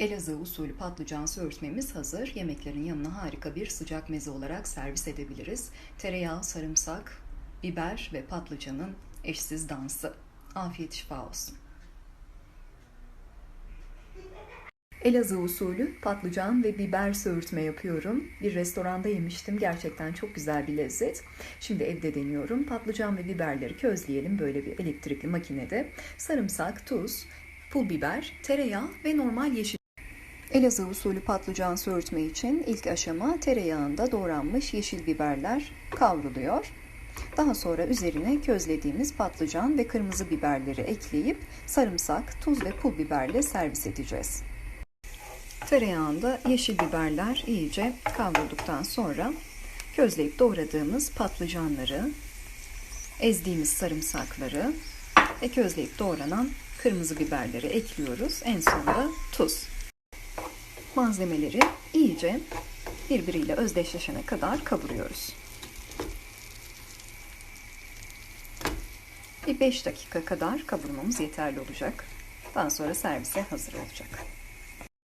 Elazığ usulü patlıcan söğürtmemiz hazır. Yemeklerin yanına harika bir sıcak meze olarak servis edebiliriz. Tereyağı, sarımsak, biber ve patlıcanın eşsiz dansı. Afiyet şifa olsun. Elazığ usulü patlıcan ve biber söğürtme yapıyorum. Bir restoranda yemiştim. Gerçekten çok güzel bir lezzet. Şimdi evde deniyorum. Patlıcan ve biberleri közleyelim böyle bir elektrikli makinede. Sarımsak, tuz, pul biber, tereyağı ve normal yeşil Elazığ usulü patlıcan söğürtme için ilk aşama tereyağında doğranmış yeşil biberler kavruluyor. Daha sonra üzerine közlediğimiz patlıcan ve kırmızı biberleri ekleyip sarımsak, tuz ve pul biberle servis edeceğiz. Tereyağında yeşil biberler iyice kavrulduktan sonra közleyip doğradığımız patlıcanları, ezdiğimiz sarımsakları ve közleyip doğranan kırmızı biberleri ekliyoruz. En sonunda tuz. Malzemeleri iyice birbiriyle özdeşleşene kadar kavuruyoruz. Bir 5 dakika kadar kavurmamız yeterli olacak. Daha sonra servise hazır olacak.